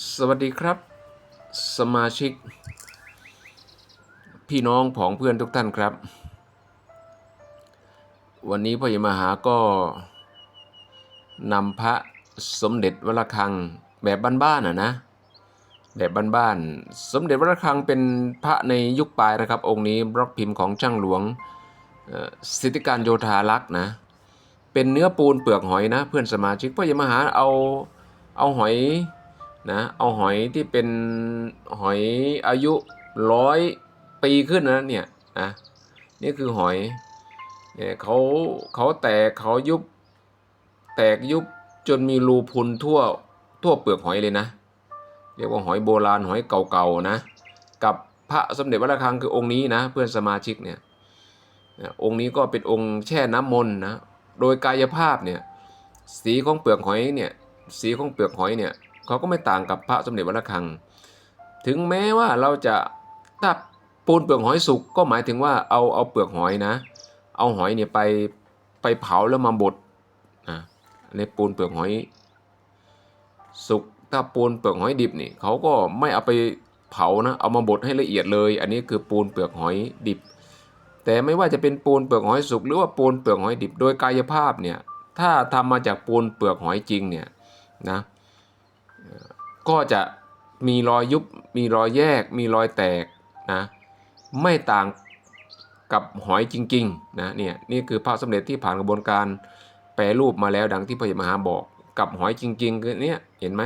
สวัสดีครับ สมาชิก พี่น้องผองเพื่อนทุกท่านครับ วันนี้พ่อใหญ่มหาก็นำพระสมเด็จวระฆังแบบบ้านๆอะนะ แบบบ้านๆสมเด็จวระฆังเป็นพระในยุคปลายนะครับ องค์นี้บล็อกพิมพ์ของช่างหลวงสิทธิการโยธารักษ์นะ เป็นเนื้อปูนเปลือกหอยนะ เพื่อนสมาชิกพ่อใหญ่มหาเอาเอาหอย นะเอาหอยที่เป็นหอยอายุร้อยปีขึ้นนะเนี่ยนะนี่คือหอยเนี่ยเขาเขาแตกเขายุบแตกยุบจนมีรูพุนทั่วทั่วเปลือกหอยเลยนะ เรียกว่าหอยโบราณหอยเก่าๆนะ กับพระสมเด็จวัดระฆังคือองค์นี้นะ เพื่อนสมาชิกเนี่ยองค์นี้ก็เป็นองค์แช่น้ำมนต์นะโดยกายภาพเนี่ยสีของเปลือกหอยเนี่ยสีของเปลือกหอยเนี่ย เขาก็ไม่ต่างกับพระสมเด็จวัดระฆัง ถึงแม้ว่าเราจะถ้าปูนเปลือกหอยสุกก็หมายถึงว่าเอาเอาเปลือกหอยนะ เอาหอยเนี่ยไปไปเผาแล้วมาบดนะในปูนเปลือกหอยสุกถ้าปูนเปลือกหอยดิบนี่เขาก็ไม่เอาไปเผานะเอามาบดให้ละเอียดเลย อันนี้คือปูนเปลือกหอยดิบ แต่ไม่ว่าจะเป็นปูนเปลือกหอยสุกหรือว่าปูนเปลือกหอยดิบ โดยกายภาพเนี่ยถ้าทำมาจากปูนเปลือกหอยจริงเนี่ยนะ ก็จะมีรอยยุบ มีรอยแยก มีรอยแตกนะ ไม่ต่างกับหอยจริงๆนะเนี่ยนี่คือพระสมเด็จที่ผ่านกระบวนการแปรรูปมาแล้วดังที่พระยมหาบอกกับหอยจริงๆคือเนี่ยเห็นไหม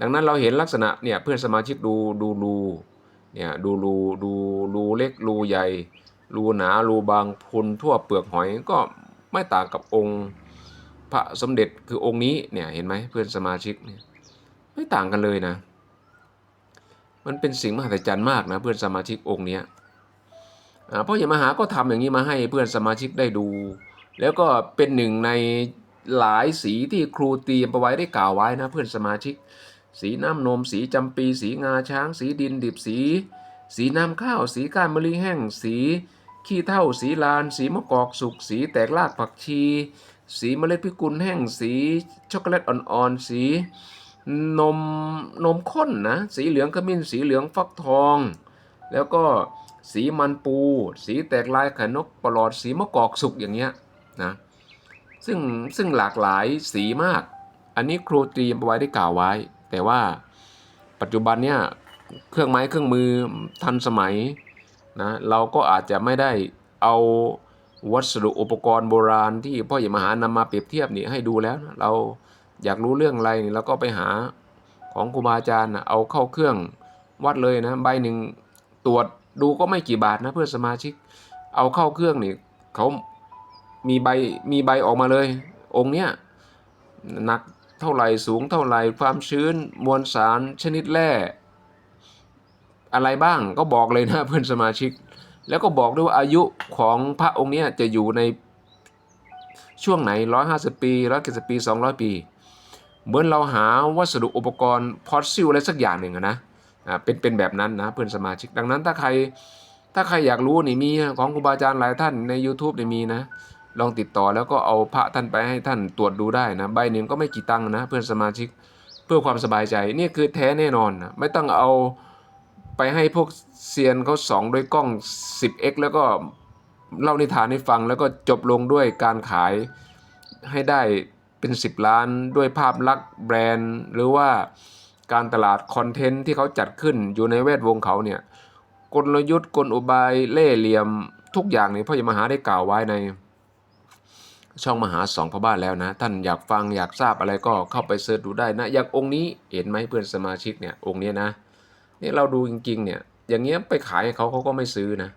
ดังนั้นเราเห็นลักษณะเนี่ยเพื่อนสมาชิกดูดูรูเนี่ยดูรูดูรูเล็กรูใหญ่ รูหนารูบางพุนทั่วเปลือกหอยก็ไม่ต่างกับองค์พระสมเด็จคือองค์นี้เนี่ยเห็นไหมเพื่อนสมาชิกเนี่ย ไม่ต่างกันเลยนะ มันเป็นสิ่งมหัศจรรย์มากนะเพื่อนสมาชิกองค์เนี้ยอ่าเพราะอย่ามหาก็ทำอย่างนี้มาให้เพื่อนสมาชิกได้ดู แล้วก็เป็นหนึ่งในหลายสีที่ครูเตรียมประไว้ได้กล่าวไว้นะเพื่อนสมาชิก สีน้ำนม สีจำปี สีงาช้าง สีดินดิบสี สีน้ำข้าว สีก้านมะลิแห้ง สีขี้เถ้าสีลาน สีมะกอกสุก สีแตกรากผักชี สีเมล็ดพิกุลแห้ง สีช็อกโกแลตอ่อนๆ สี นมนมข้นนะสีเหลืองขมิ้นสีเหลืองฟักทอง แล้วก็สีมันปู สีแตกลายไข่นกปลอดสีมะกอกสุกอย่างเงี้ยนะซึ่งซึ่งหลากหลายสีมาก อันนี้ครูตรียมไว้ได้กล่าวไว้ แต่ว่าปัจจุบันเนี่ยเครื่องไม้เครื่องมือทันสมัยนะเราก็อาจจะไม่ได้เอาวัสดุอุปกรณ์โบราณที่พ่อใหญ่มหานำมาเปรียบเทียบนี่ให้ดูแล้วนะเรา อยากรู้เรื่องอะไรนี่เราก็ไปหาของครูบาอาจารย์นะเอาเข้าเครื่องวัดเลยนะใบหนึ่งตรวจดูก็ไม่กี่บาทนะเพื่อนสมาชิก เอาเข้าเครื่องนี่เขามีใบมีใบออกมาเลย องค์เนี้ยหนักเท่าไหร่สูงเท่าไหร่ความชื้นมวลสารชนิดแร่อะไรบ้างก็บอกเลยนะเพื่อนสมาชิก แล้วก็บอกด้วยว่าอายุของพระองค์เนี้ยจะอยู่ในช่วงไหน 150 ปี 170 ปี 200 ปี เหมือนเราหาวัสดุอุปกรณ์พอสซิลอะไรสักอย่างหนึ่งอะนะเป็นเป็นแบบนั้นนะเพื่อนสมาชิกดังนั้นถ้าใครถ้าใครอยากรู้นี่มีของครูบาอาจารย์หลายท่านใน YouTube นี่มีนะ ลองติดต่อแล้วก็เอาพระท่านไปให้ท่านตรวจดูได้นะใบหนึ่งก็ไม่กี่ตังค์นะ เพื่อนสมาชิกเพื่อความสบายใจนี่คือแท้แน่นอนนะไม่ต้องเอาไปให้พวกเซียนเขาส่องด้วยกล้อง 10x แล้วก็เล่านิทานให้ฟังแล้วก็จบลงด้วยการขายให้ได้ เป็น 10 ล้าน ด้วยภาพลักษณ์แบรนด์ หรือว่าการตลาดคอนเทนต์ที่เขาจัดขึ้นอยู่ในแวดวงเขาเนี่ยกลยุทธ์กลอุบายเล่เหลี่ยมทุกอย่างเนี่ยพ่อจะมหาได้กล่าวไว้ใน ช่องมหาสองพระบ้านแล้วนะ ท่านอยากฟังอยากทราบอะไรก็เข้าไปเสิร์ชดูได้นะ อย่างองค์นี้เห็นไหมเพื่อนสมาชิกเนี่ยองค์นี้นะนี่เราดูจริงๆเนี่ยอย่างเงี้ยไปขายเขาเขาก็ไม่ซื้อนะ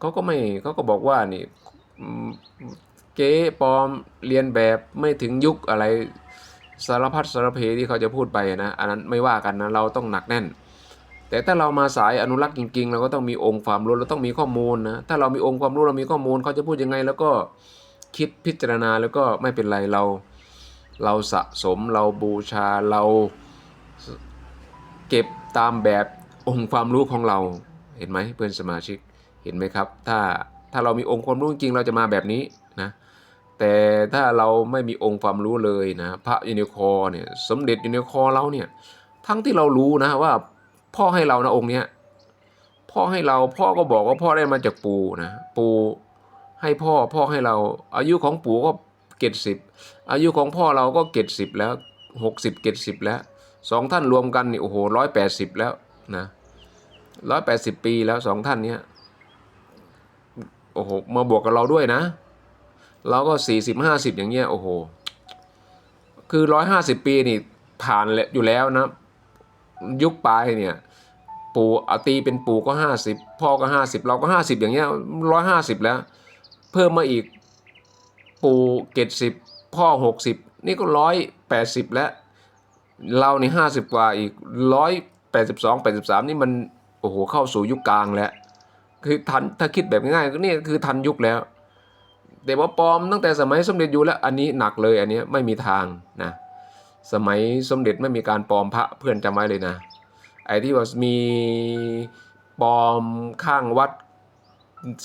เขาก็ไม่เขาก็บอกว่านี่ เก๊ปลอมเรียนแบบไม่ถึงยุคอะไรสารพัดสารเพที่เขาจะพูดไปนะ อันนั้นไม่ว่ากันนะเราต้องหนักแน่น แต่ถ้าเรามาสายอนุรักษ์จริงๆ เราก็ต้องมีองค์ความรู้เราต้องมีข้อมูลนะถ้าเรามีองค์ความรู้เรามีข้อมูลเขาจะพูดยังไง แล้วก็คิดพิจารณาแล้วก็ไม่เป็นไรเรา เราสะสมเราบูชาเราเก็บตามแบบองค์ความรู้ของเราเห็นไหมเพื่อนสมาชิกเห็นไหมครับ ถ้าถ้าเรามีองค์ความรู้จริงเราจะมาแบบนี้นะ แต่ถ้าเราไม่มีองค์ความรู้เลยนะพระยูนิคอร์เนี่ยสมเด็จยูนิคอร์เราเนี่ยทั้งที่เรารู้นะว่าพ่อให้เรานะองค์เนี้ยพ่อให้เราพ่อก็บอกว่าพ่อได้มาจากปู่นะปู่ให้พ่อพ่อให้เรา อายุของปู่ก็เกตสิบอายุของพ่อเราก็เกตสิบแล้วหกสิบเกตสิบแล้วสองท่านรวมกันนี่โอ้โหร้อยแปดสิบแล้วนะร้อยแปดสิบปีแล้วสองท่านเนี้ยโอ้โหมาบวกกับเราด้วยนะ เราก็สี่สิบห้าสิบอย่างเงี้ยโอ้โห คือร้อยห้าสิบปีนี่ผ่านอยู่แล้วนะ ยุคปลายเนี่ย ปู่เอาตีเป็นปู่ก็ห้าสิบพ่อก็ห้าสิบเราก็ห้าสิบอย่างเงี้ยร้อยห้าสิบแล้ว เพิ่มมาอีกปู่เกตสิบพ่อหกสิบนี่ก็ร้อยแปดสิบแล้ว เรานี่ห้าสิบกว่าอีกร้อยแปดสิบสองแปดสิบสามนี่มันโอ้โหเข้าสู่ยุคกลางแล้ว คือทันถ้าคิดแบบง่ายก็นี่คือทันยุคแล้ว แต่ว่าปลอมตั้งแต่สมัยสมเด็จอยู่แล้วอันนี้หนักเลยอันนี้ไม่มีทางนะสมัยสมเด็จไม่มีการปลอมพระเพื่อนจำไว้เลยนะไอ้ที่ว่ามีปลอมข้างวัด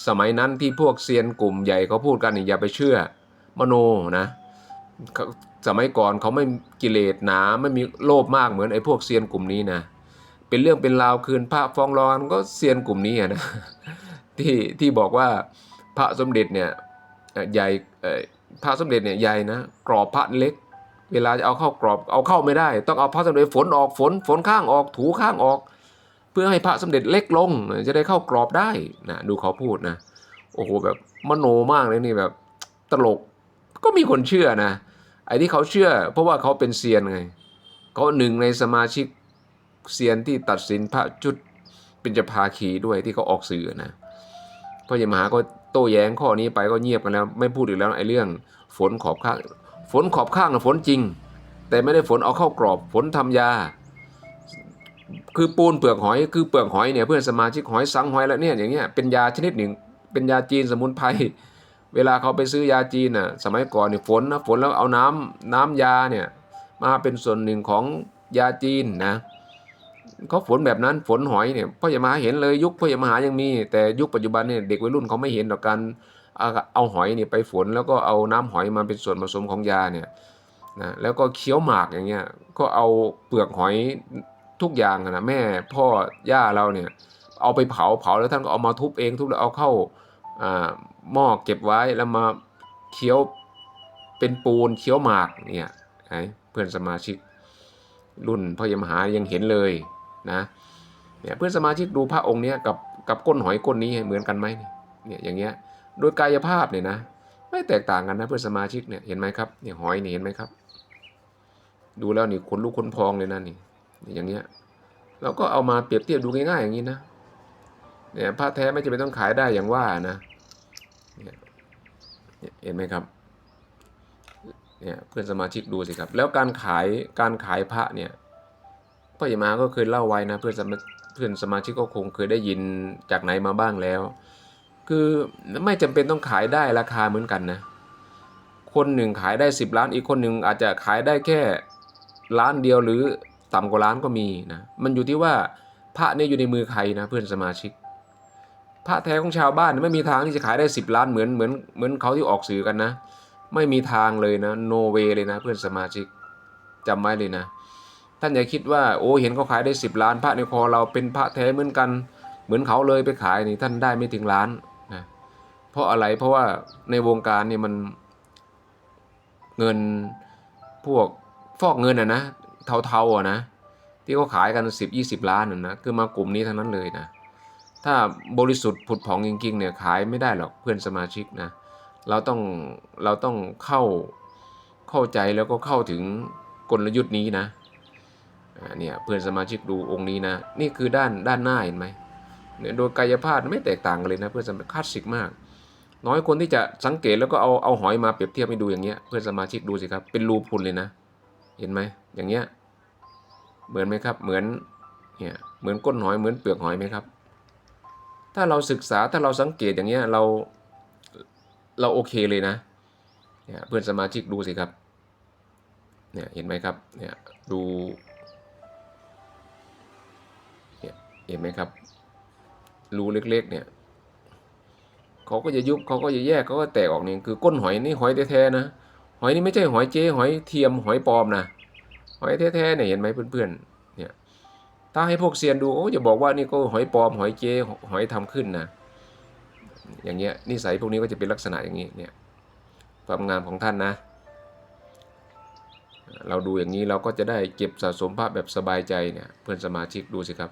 สมัยนั้นที่พวกเซียนกลุ่มใหญ่เขาพูดกันอย่าไปเชื่อมโนนะสมัยก่อนเขาไม่กิเลสหนาไม่มีโลภมากเหมือนไอ้พวกเซียนกลุ่มนี้นะเป็นเรื่องเป็นราวคืนพระฟ้องร้องก็เซียนกลุ่มนี้นะที่ที่บอกว่าพระสมเด็จเนี่ย ใหญ่พระสมเด็จเนี่ยใหญ่นะกรอบพระเล็ก เวลาจะเอาเข้ากรอบเอาเข้าไม่ได้ ต้องเอาพระสมเด็จฝนออกฝนฝนข้างออกถูข้างออก เพื่อให้พระสมเด็จเล็กลงจะได้เข้ากรอบได้นะดูเขาพูดนะโอ้โหแบบมโนมากเลยนี่แบบตลกก็มีคนเชื่อนะไอ้ที่เขาเชื่อ เพราะว่าเขาเป็นเซียนไงเขาหนึ่งในสมาชิกเซียนที่ตัดสินพระจุดเป็นจภาคีด้วยที่เขาออกสื่อนะพระยมหาก็ โต้แย้งข้อนี้ไปก็เงียบกันแล้ว ไม่พูดอีกแล้วไอ้เรื่อง ฝนขอบข้าง ฝนขอบข้างนะฝนจริง แต่ไม่ได้ฝนเอาเข้ากรอบ ฝนทำยา คือปูนเปลือกหอย คือเปลือกหอยเนี่ยเพื่อนสมาชิกหอยสังหอยแล้วเนี่ยอย่างเงี้ยเป็นยาชนิดหนึ่ง เป็นยาจีนสมุนไพรเวลาเขาไปซื้อยาจีนน่ะสมัยก่อนเนี่ยฝนนะฝนแล้วเอาน้ำน้ำยาเนี่ยมาเป็นส่วนหนึ่งของยาจีนนะ เขาฝนแบบนั้นฝนหอยเนี่ยพ่ออย่ามาหาเห็นเลยยุคพ่ออย่ามาหายังมี แต่ยุคปัจจุบันเนี่ยเด็กวัยรุ่นเขาไม่เห็นต่อการเอาหอยเนี่ยไปฝนแล้วก็เอาน้ำหอยมาเป็นส่วนผสมของยาเนี่ยนะแล้วก็เคี้ยวหมากอย่างเงี้ยก็เอาเปลือกหอยทุกอย่างนะแม่พ่อย่าเราเนี่ยเอาไปเผาเผาแล้วท่านก็เอามาทุบเองทุบแล้วเอาเข้าอ่าหม้อเก็บไว้แล้วมาเคี้ยวเป็นปูนเคี้ยวหมากเนี่ยเพื่อนสมาชิกรุ่นพ่อยมหายังเห็นเลย นะเนี่ยเพื่อนสมาชิกดูพระองค์เนี้ยกับกับก้นหอยก้นนี้เหมือนกันไหมเนี่ยอย่างเงี้ยโดยกายภาพเนี่ยนะไม่แตกต่างกันนะเพื่อนสมาชิกเนี่ยเห็นไหมครับเนี่ยหอยนี่เห็นไหมครับ ดูแล้วนี่ขนลุกขนพองเลยนะนี่อย่างเงี้ยเราก็เอามาเปรียบเทียบดูง่ายๆอย่างนี้นะเนี่ยผ้าแท้ไม่จำเป็นต้องขายได้อย่างว่านะเนี่ยเนี่ยเห็นไหมครับเนี่ยเพื่อนสมาชิกดูสิครับ แล้วการขายการขายพระเนี่ย พ่อใหญ่มาก็เคยเล่าไว้นะเพื่อนสมาเพื่อนสมาชิกก็คงเคยได้ยินจากไหนมาบ้างแล้ว คือไม่จำเป็นต้องขายได้ราคาเหมือนกันนะ คนหนึ่งขายได้สิบล้านอีกคนหนึ่งอาจจะขายได้แค่ล้านเดียวหรือต่ำกว่าล้านก็มีนะ มันอยู่ที่ว่าพระเนี่ยอยู่ในมือใครนะเพื่อนสมาชิก พระแท้ของชาวบ้านไม่มีทางที่จะขายได้สิบล้านเหมือนเหมือนเหมือนเขาที่ออกสื่อกันนะ ไม่มีทางเลยนะโนเวเลยนะ เพื่อนสมาชิกจำไว้เลยนะ ท่านอย่าคิดว่าโอ้เห็นเขาขายได้สิบล้านพระในคอเราเป็นพระแท้เหมือนกัน เหมือนเขาเลยไปขายนี่ท่านได้ไม่ถึงล้านนะเพราะอะไรเพราะว่าในวงการนี่มันเงินพวกฟอกเงินอะนะเทาๆอะนะที่เขาขายกันสิบยี่สิบล้านอะนะคือมากลุ่มนี้ทั้งนั้นเลยนะถ้าบริสุทธิ์ผุดผ่องจริงๆเนี่ยขายไม่ได้หรอกเพื่อนสมาชิกนะเราต้องเราต้องเข้าเข้าใจแล้วก็เข้าถึงกลยุทธ์นี้นะ เนี่ยเพื่อนสมาชิกดูองค์นี้นะ นี่คือด้านด้านหน้าเห็นไหมเนี่ยโดยกายภาพไม่แตกต่างกันเลยนะเพื่อนสมาชิกคลาสสิกมาก น้อยคนที่จะสังเกตแล้วก็เอาเอาหอยมาเปรียบเทียบให้ดูอย่างเงี้ยเพื่อนสมาชิกดูสิครับเป็นรูพุนเลยนะ เห็นไหมอย่างเงี้ยเหมือนไหมครับเหมือนเนี่ยเหมือนก้นหอยเหมือนเปลือกหอยไหมครับ ถ้าเราศึกษาถ้าเราสังเกตอย่างเงี้ยเราเราโอเคเลยนะเนี่ยเพื่อนสมาชิกดูสิครับเนี่ยเห็นไหมครับเนี่ยดู เห็นไหมครับ รูเล็กๆ เนี่ยเขาก็จะยุบเขาก็จะแยกเขาก็แตกออกนี่คือก้นหอยนี่หอยแท้ๆนะหอยนี่ไม่ใช่หอยเจ๊หอยเทียมหอยปลอมนะหอยแท้ๆเนี่ยเห็นไหมเพื่อนๆเนี่ยถ้าให้พวกเซียนดูโอ้จะบอกว่านี่ก็หอยปลอมหอยเจหอยทำขึ้นนะอย่างเงี้ยนิสัยพวกนี้ก็จะเป็นลักษณะอย่างนี้เนี่ยความงามของท่านนะ เราดูอย่างนี้เราก็จะได้เก็บสะสมภาพแบบสบายใจเนี่ยเพื่อนสมาชิกดูสิครับ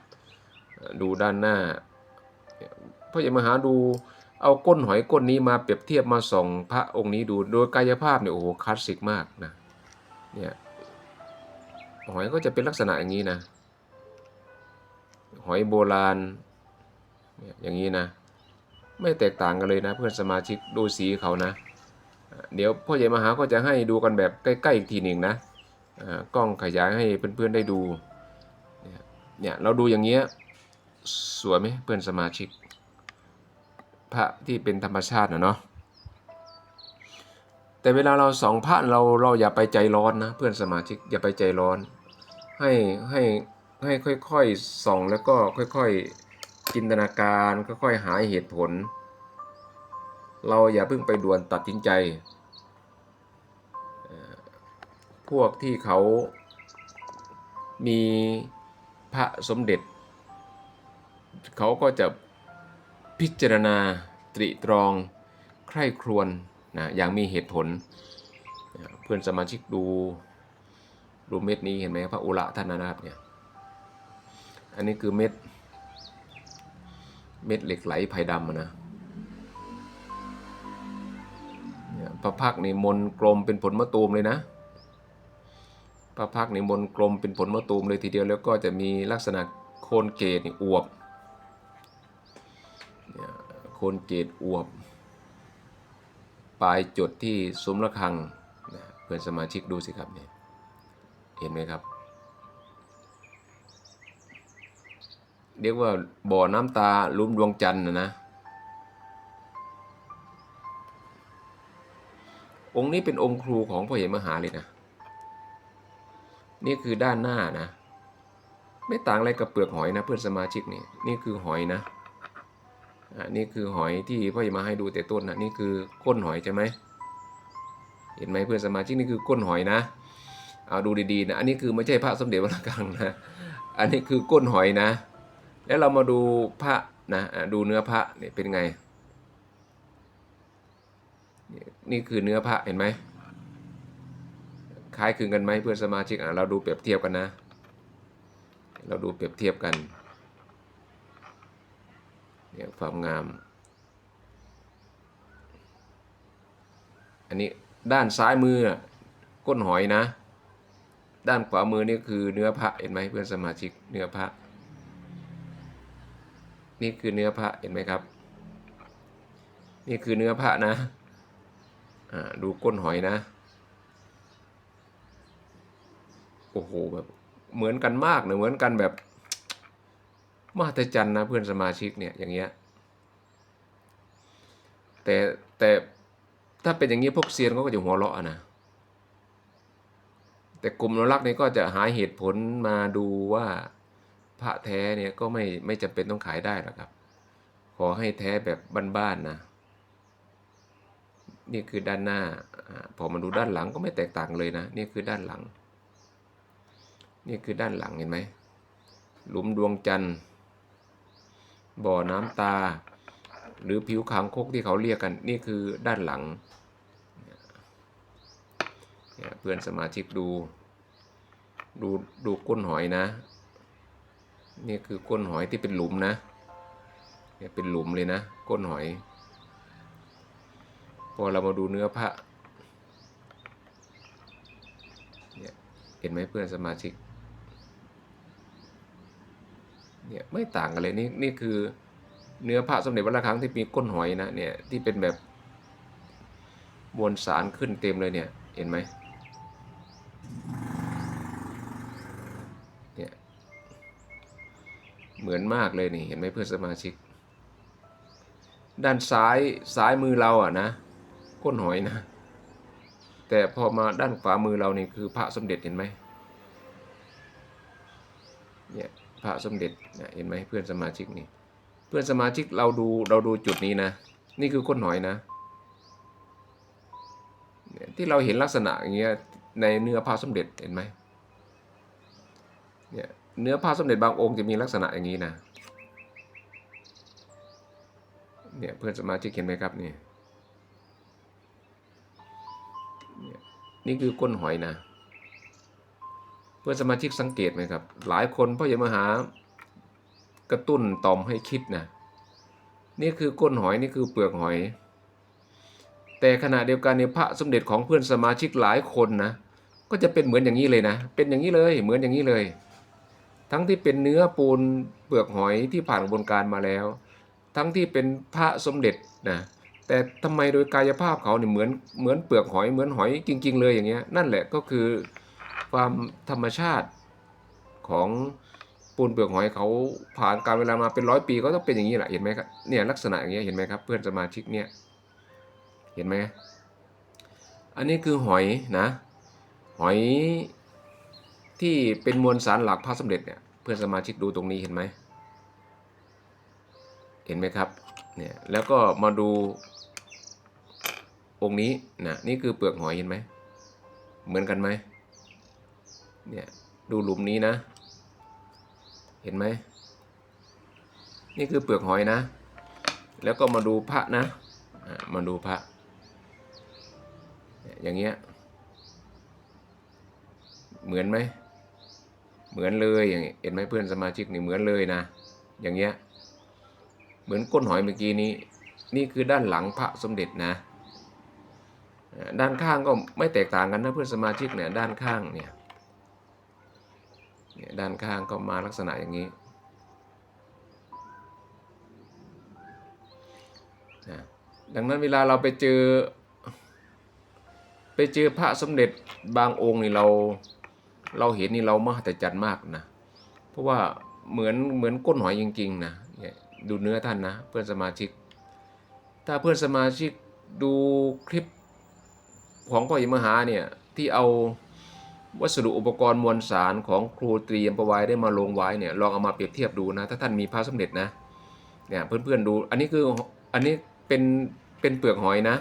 ดูด้านหน้าพ่อใหญ่มหาดูเอาก้นหอยก้นนี้มาเปรียบเทียบมาส่องพระองค์นี้ดูโดยกายภาพเนี่ยโอ้โหคลาสสิกมากนะเนี่ยหอยก็จะเป็นลักษณะอย่างนี้นะ หอยโบราณเนี่ยอย่างนี้นะไม่แตกต่างกันเลยนะ เพื่อนสมาชิกดูสีเขานะ เดี๋ยวพ่อใหญ่มหาก็จะให้ดูกันแบบใกล้ๆอีกทีหนึ่งนะกล้องขยายให้เพื่อนๆได้ดูเนี่ยเราดูอย่างเงี้ย สวยไหมเพื่อนสมาชิก พระที่เป็นธรรมชาตินะเนาะแต่เวลาเราส่องพระเราเราอย่าไปใจร้อนนะเพื่อนสมาชิกอย่าไปใจร้อน ให้ให้ให้ค่อยๆส่องแล้วก็ค่อยๆจินตนาการค่อยๆหาเหตุผล เราอย่าเพิ่งไปด่วนตัดสินใจ พวกที่เขามีพระสมเด็จ เขาก็จะพิจารณาตริตรองใคร่ครวญนะอย่างมีเหตุผลนะเพื่อนสมาชิกดูดูเม็ดนี้เห็นไหมพระอุระท่านนะครับเนี่ยอันนี้คือเม็ดเม็ดเหล็กไหลไผ่ดำนะพระพักนี่มนกลมเป็นผลมะตูมเลยนะพระพักนี่มนกลมเป็นผลมะตูมเลยทีเดียวแล้วก็จะมีลักษณะโคนเกตอวบ คนเกตอวบ ปลายจุดที่ซุ้มระฆังนะเพื่อนสมาชิกดูสิครับเนี่ยเห็นไหมครับ เรียกว่าบ่อน้ำตาลุ่มดวงจันทร์นะนะองค์นี้เป็นองค์ครูของพ่อเหมมหาเลยนะ นี่คือด้านหน้านะ ไม่ต่างอะไรกับเปลือกหอยนะ เพื่อนสมาชิกนี่ นี่คือหอยนะ อ่านี่คือหอยที่พ่อเหมมาให้ดูแต่ต้นนะนี่คือก้นหอยใช่ไหมเห็นไหมเพื่อนสมาชิกนี่คือก้นหอยนะเอาดูดีๆนะอันนี้คือไม่ใช่พระสมเด็จวัดระฆังนะอันนี้คือก้นหอยนะ แล้วเรามาดูพระนะดูเนื้อพระเนี่ยเป็นไง นี่นี่คือเนื้อพระเห็นไหมคล้ายคลึงกันไหมเพื่อนสมาชิกอะเราดูเปรียบเทียบกันนะ เราดูเปรียบเทียบกัน เนี่ยความงาม อันนี้ด้านซ้ายมือก้นหอยนะ ด้านขวามือนี่คือเนื้อพระเห็นไหมเพื่อนสมาชิกเนื้อพระ นี่คือเนื้อพระเห็นไหมครับ นี่คือเนื้อพระนะดูก้นหอยนะ โอ้โหแบบเหมือนกันมากเนะเหมือนกันแบบ มหัศจรรย์นะเพื่อนสมาชิกเนี่ยอย่างเงี้ยแต่แต่ถ้าเป็นอย่างนี้พวกเซียนเขาก็จะหัวเราะนะแต่กลุ่มอนุรักษ์นี่ก็จะหาเหตุผลมาดูว่าพระแท้เนี่ยก็ไม่ไม่จำเป็นต้องขายได้หรอกครับ ขอให้แท้แบบบ้านๆนะนี่คือด้านหน้าพอมาดูด้านหลังก็ไม่แตกต่างเลยนะนี่คือด้านหลัง นี่คือด้านหลังเห็นไหมหลุมดวงจันทร์ บ่อน้ำตา หรือผิวคางคกที่เขาเรียกกันนี่คือด้านหลังเนี่ยเพื่อนสมาชิกดู ดูดูก้นหอยนะ นี่คือก้นหอยที่เป็นหลุมนะเนี่ยเป็นหลุมเลยนะ ก้นหอย พอเรามาดูเนื้อพระเนี่ยเห็นไหมเพื่อนสมาชิก เนี่ยไม่ต่างกันเลยนี่นี่คือเนื้อพระสมเด็จวัดระฆังที่มีก้นหอยนะเนี่ยที่เป็นแบบมวลสารขึ้นเต็มเลยเนี่ยเห็นไหมเนี่ยเหมือนมากเลยนี่เห็นไหมเพื่อนสมาชิก ด้านซ้ายซ้ายมือเราอะนะก้นหอยนะ แต่พอมาด้านขวามือเรานี่คือพระสมเด็จเห็นไหมเนี่ย พระสมเด็จเห็นไหมเพื่อนสมาชิกนี่ เพื่อนสมาชิกเราดูเราดูจุดนี้นะ นี่คือก้นหอยนะเนี่ยที่เราเห็นลักษณะอย่างเงี้ยในเนื้อพระสมเด็จเห็นไหมเนี่ยเนื้อผ้าสมเด็จบางองค์จะมีลักษณะอย่างนี้นะเนี่ยเพื่อนสมาชิกเห็นไหมครับนี่เนี่ยนี่คือก้นหอยนะ เพื่อนสมาชิกสังเกตไหมครับ หลายคนพ่อใหญ่มหากระตุ้นต่อมให้คิดนะนี่คือก้นหอยนี่คือเปลือกหอย แต่ขณะเดียวกันในพระสมเด็จของเพื่อนสมาชิกหลายคนนะก็จะเป็นเหมือนอย่างนี้เลยนะ เป็นอย่างนี้เลยเหมือนอย่างนี้เลย ทั้งที่เป็นเนื้อปูนเปลือกหอยที่ผ่านกระบวนการมาแล้ว ทั้งที่เป็นพระสมเด็จนะแต่ทำไมโดยกายภาพเขาเนี่ยเหมือนเหมือนเปลือกหอยเหมือนหอยจริง ๆ เลยอย่างเงี้ยนั่นแหละก็คือ ความธรรมชาติของปูนเปลือกหอยเขาผ่านการเวลามาเป็นร้อยปีก็ต้องเป็นอย่างนี้แหละเห็นไหมครับเนี่ยลักษณะอย่างเงี้ยเห็นไหมครับเพื่อนสมาชิกเนี่ยเห็นไหมอันนี้คือหอยนะหอยที่เป็นมวลสารหลักพระสมเด็จเนี่ยเพื่อนสมาชิกดูตรงนี้เห็นไหมเห็นไหมครับเนี่ยแล้วก็มาดูองค์นี้นะนี่คือเปลือกหอยเห็นไหมเหมือนกันไหม เนี่ยดูหลุมนี้นะ เห็นไหม นี่คือเปลือกหอยนะ แล้วก็มาดูพระนะมาดูพระ อย่างเงี้ย เหมือนไหม เหมือนเลยอย่างเห็นไหมเพื่อนสมาชิกนี่เหมือนเลยนะ อย่างเงี้ย เหมือนก้นหอยเมื่อกี้นี้ นี่คือด้านหลังพระสมเด็จนะด้านข้างก็ไม่แตกต่างกันนะเพื่อนสมาชิกเนี่ยด้านข้างเนี่ย ด้านข้างก็มาลักษณะอย่างนี้นะดังนั้นเวลาเราไปเจอ ไปเจอพระสมเด็จบางองค์นี่เราเราเห็นนี่เรามหัศจรรย์มากนะ เพราะว่าเหมือนเหมือนก้นหอยจริงๆนะดูเนื้อท่านนะเพื่อนสมาชิก ถ้าเพื่อนสมาชิกดูคลิปของพ่อหญิงมหาเนี่ยที่เอา วัสดุอุปกรณ์มวลสารของครูเตรียมประไว้ได้มาลงไว้เนี่ยลองเอามาเปรียบเทียบดูนะถ้าท่านมีพระสมเด็จนะเนี่ยเพื่อนๆดูอันนี้คืออันนี้เป็นเป็นเปลือกหอยนะ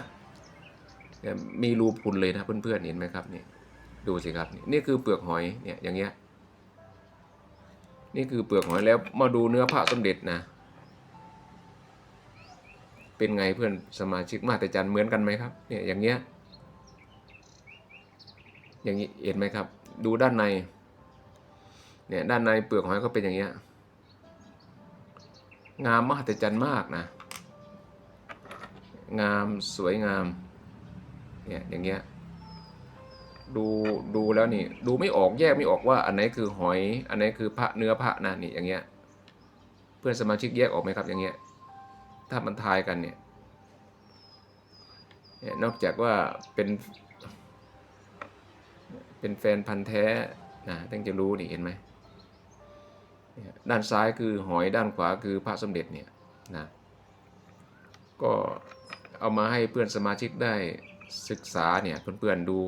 เนี่ยมีรูพุนเลยนะเพื่อนๆเห็นไหมครับนี่ดูสิครับนี่นี่คือเปลือกหอยเนี่ยอย่างเงี้ยนี่คือเปลือกหอยแล้วมาดูเนื้อพระสมเด็จนะ เป็นไงเพื่อนสมาชิกมาแต่จันเหมือนกันไหมครับเนี่ยอย่างเงี้ย อย่างนี้เห็นไหมครับ ดูด้านใน เนี่ยด้านในเปลือกหอยก็เป็นอย่างเงี้ย งามมหัศจรรย์มากนะ งามสวยงาม เนี่ยอย่างเงี้ย ดูดูแล้วนี่ ดูไม่ออกแยกไม่ออกว่าอันไหนคือหอย อันไหนคือพระเนื้อพระนะนี่อย่างเงี้ย เพื่อนสมาชิกแยกออกไหมครับอย่างเงี้ย ถ้ามันทายกันเนี่ยนอกจากว่าเป็น เป็นแฟนพันธ์แท้นะต้องจะรู้นี่เห็นไหมด้านซ้ายคือหอยด้านขวาคือพระสมเด็จเนี่ยนะก็เอามาให้เพื่อนสมาชิกได้ศึกษาเนี่ยเพื่อนๆดู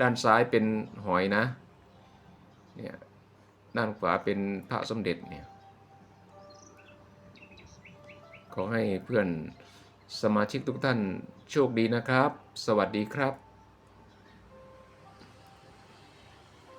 ด้านซ้ายเป็นหอยนะเนี่ยด้านขวาเป็นพระสมเด็จเนี่ยขอให้เพื่อนสมาชิกทุกท่านโชคดีนะครับ สวัสดีครับ